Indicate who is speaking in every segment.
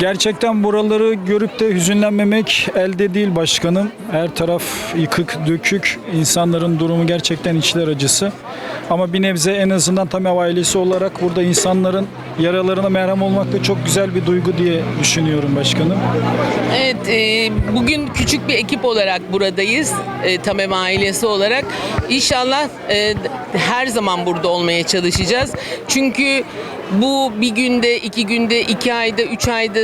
Speaker 1: Gerçekten buraları görüp de hüzünlenmemek elde değil başkanım. Her taraf yıkık, dökük. İnsanların durumu gerçekten içler acısı. Ama bir nebze en azından Tamev ailesi olarak burada insanların yaralarına merhem olmak da çok güzel bir duygu diye düşünüyorum başkanım.
Speaker 2: Evet, e, bugün küçük bir ekip olarak buradayız. E, Tamem ailesi olarak. İnşallah e, her zaman burada olmaya çalışacağız. Çünkü bu bir günde, iki günde, iki ayda, üç ayda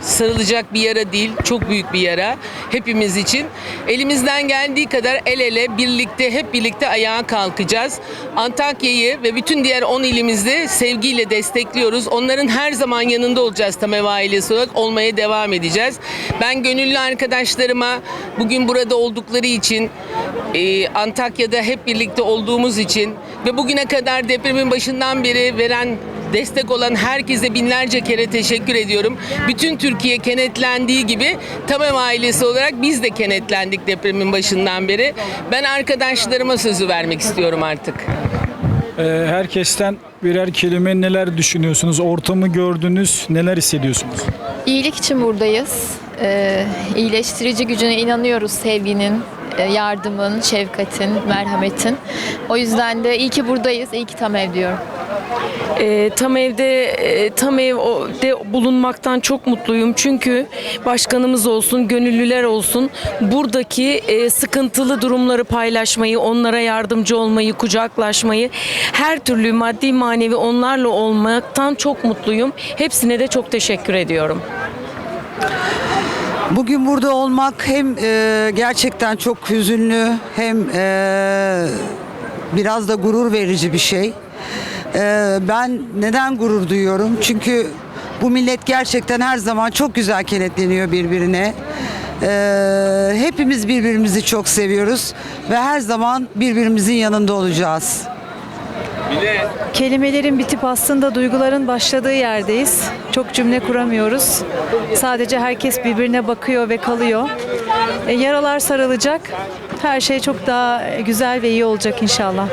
Speaker 2: sarılacak bir yara değil. Çok büyük bir yara hepimiz için. Elimizden geldiği kadar el ele birlikte hep birlikte ayağa kalkacağız. Antakya'yı ve bütün diğer 10 ilimizde sevgiyle destekliyoruz. Onların her zaman yanında olacağız Tamev ailesi olarak olmaya devam edeceğiz. Ben gönüllü arkadaşlarıma bugün burada oldukları için e, Antakya'da hep birlikte olduğumuz için ve bugüne kadar depremin başından beri veren destek olan herkese binlerce kere teşekkür ediyorum. Bütün Türkiye kenetlendiği gibi Tamam ailesi olarak biz de kenetlendik depremin başından beri. Ben arkadaşlarıma sözü vermek istiyorum artık.
Speaker 1: Ee, herkesten birer kelime neler düşünüyorsunuz? Ortamı gördünüz, neler hissediyorsunuz?
Speaker 3: İyilik için buradayız. Ee, iyileştirici gücüne inanıyoruz sevginin, yardımın, şefkatin, merhametin. O yüzden de iyi ki buradayız, iyi ki tam ev diyorum.
Speaker 4: E, tam evde e, tam evde bulunmaktan çok mutluyum çünkü başkanımız olsun, gönüllüler olsun buradaki e, sıkıntılı durumları paylaşmayı, onlara yardımcı olmayı, kucaklaşmayı, her türlü maddi manevi onlarla olmaktan çok mutluyum. Hepsine de çok teşekkür ediyorum.
Speaker 5: Bugün burada olmak hem e, gerçekten çok hüzünlü hem e, biraz da gurur verici bir şey. E, ben neden gurur duyuyorum? Çünkü bu millet gerçekten her zaman çok güzel kenetleniyor birbirine. E, hepimiz birbirimizi çok seviyoruz ve her zaman birbirimizin yanında olacağız.
Speaker 6: Kelimelerin bitip aslında duyguların başladığı yerdeyiz. Çok cümle kuramıyoruz. Sadece herkes birbirine bakıyor ve kalıyor. E, yaralar sarılacak. Her şey çok daha güzel ve iyi olacak inşallah.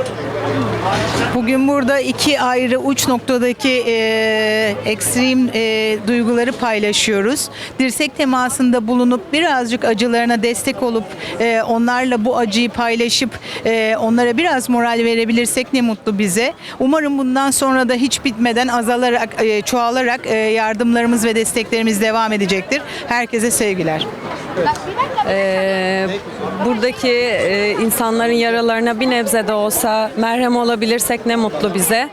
Speaker 7: Bugün burada iki ayrı uç noktadaki e, ekstrem e, duyguları paylaşıyoruz. Dirsek temasında bulunup birazcık acılarına destek olup e, onlarla bu acıyı paylaşıp e, onlara biraz moral verebilirsek ne mutlu bize. Umarım bundan sonra da hiç bitmeden azalarak, e, çoğalarak e, yardımlarımız ve desteklerimiz devam edecektir. Herkese sevgiler.
Speaker 8: Ee, buradaki e, insanların yaralarına bir nebze de olsa merhem olabilirsek ne mutlu bize.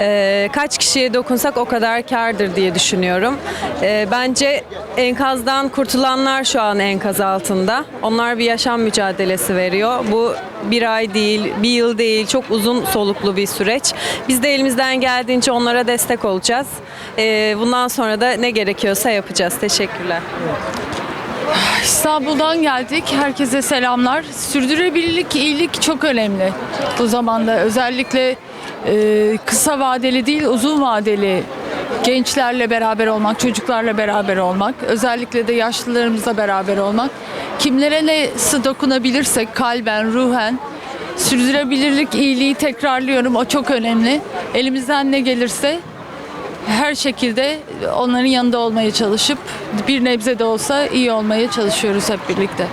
Speaker 8: Ee, kaç kişiye dokunsak o kadar kârdır diye düşünüyorum. Ee, bence enkazdan kurtulanlar şu an enkaz altında. Onlar bir yaşam mücadelesi veriyor. Bu bir ay değil, bir yıl değil, çok uzun soluklu bir süreç. Biz de elimizden geldiğince onlara destek olacağız. Ee, bundan sonra da ne gerekiyorsa yapacağız. Teşekkürler.
Speaker 9: İstanbul'dan geldik. Herkese selamlar. Sürdürülebilirlik, iyilik çok önemli bu zamanda. Özellikle e, kısa vadeli değil, uzun vadeli gençlerle beraber olmak, çocuklarla beraber olmak, özellikle de yaşlılarımızla beraber olmak. Kimlere ne dokunabilirsek kalben, ruhen sürdürülebilirlik, iyiliği tekrarlıyorum. O çok önemli. Elimizden ne gelirse her şekilde onların yanında olmaya çalışıp bir nebze de olsa iyi olmaya çalışıyoruz hep birlikte.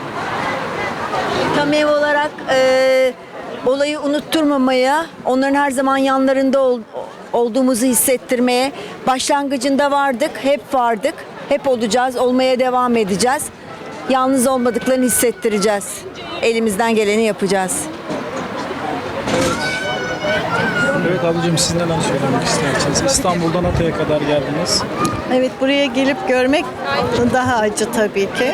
Speaker 10: Tam ev olarak e, olayı unutturmamaya, onların her zaman yanlarında ol- olduğumuzu hissettirmeye, başlangıcında vardık, hep vardık, hep olacağız, olmaya devam edeceğiz. Yalnız olmadıklarını hissettireceğiz. Elimizden geleni yapacağız.
Speaker 1: Evet ablacığım siz neler söylemek istersiniz? İstanbul'dan Hatay'a kadar geldiniz.
Speaker 7: Evet buraya gelip görmek daha acı tabii ki.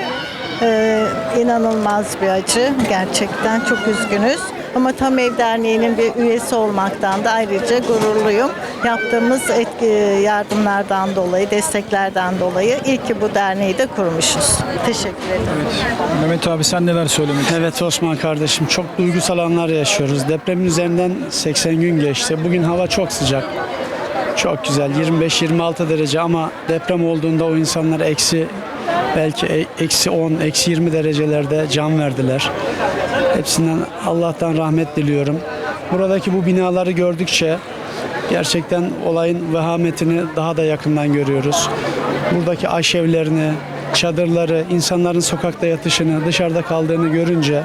Speaker 7: Ee, inanılmaz bir acı. Gerçekten çok üzgünüz. Ama Tam Ev Derneği'nin bir üyesi olmaktan da ayrıca gururluyum. Yaptığımız etki, yardımlardan dolayı, desteklerden dolayı iyi ki bu derneği de kurmuşuz. Teşekkür ederim.
Speaker 1: Mehmet abi sen neler söylemek?
Speaker 11: Evet Osman kardeşim çok duygusal anlar yaşıyoruz. Depremin üzerinden 80 gün geçti. Bugün hava çok sıcak. Çok güzel 25-26 derece ama deprem olduğunda o insanlar eksi belki e- eksi 10, eksi 20 derecelerde can verdiler. Hepsinden Allah'tan rahmet diliyorum. Buradaki bu binaları gördükçe gerçekten olayın vehametini daha da yakından görüyoruz. buradaki aşevlerini, çadırları, insanların sokakta yatışını, dışarıda kaldığını görünce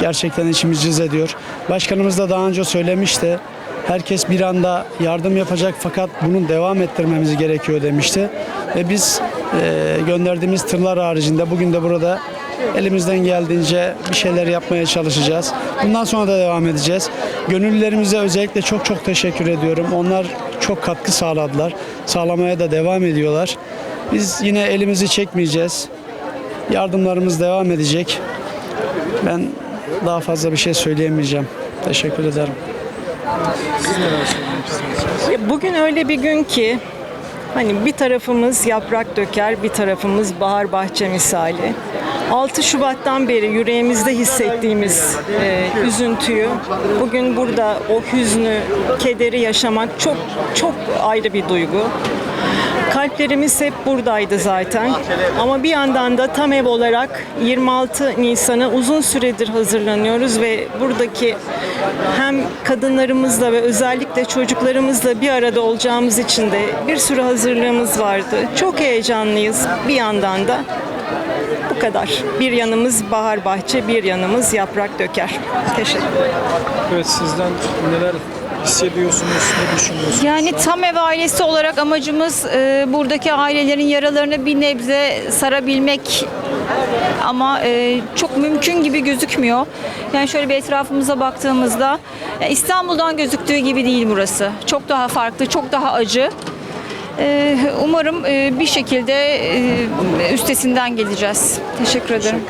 Speaker 11: gerçekten içimiz cız ediyor. Başkanımız da daha önce söylemişti. Herkes bir anda yardım yapacak fakat bunu devam ettirmemiz gerekiyor demişti. Ve biz e, gönderdiğimiz tırlar haricinde bugün de burada elimizden geldiğince bir şeyler yapmaya çalışacağız. Bundan sonra da devam edeceğiz. Gönüllülerimize özellikle çok çok teşekkür ediyorum. Onlar çok katkı sağladılar. Sağlamaya da devam ediyorlar. Biz yine elimizi çekmeyeceğiz. Yardımlarımız devam edecek. Ben daha fazla bir şey söyleyemeyeceğim. Teşekkür ederim.
Speaker 12: Bugün öyle bir gün ki hani bir tarafımız yaprak döker, bir tarafımız bahar bahçe misali. 6 Şubat'tan beri yüreğimizde hissettiğimiz e, üzüntüyü bugün burada o hüznü, kederi yaşamak çok çok ayrı bir duygu. Kalplerimiz hep buradaydı zaten. Ama bir yandan da tam ev olarak 26 Nisan'a uzun süredir hazırlanıyoruz ve buradaki hem kadınlarımızla ve özellikle çocuklarımızla bir arada olacağımız için de bir sürü hazırlığımız vardı. Çok heyecanlıyız bir yandan da. Bu kadar. Bir yanımız bahar bahçe, bir yanımız yaprak döker. Teşekkür.
Speaker 1: Evet sizden neler hissediyorsunuz, ne düşünüyorsunuz?
Speaker 13: Yani tam ev ailesi olarak amacımız e, buradaki ailelerin yaralarını bir nebze sarabilmek ama e, çok mümkün gibi gözükmüyor. Yani şöyle bir etrafımıza baktığımızda ya İstanbul'dan gözüktüğü gibi değil burası. Çok daha farklı, çok daha acı. E, umarım e, bir şekilde e, üstesinden geleceğiz. Teşekkür ederim.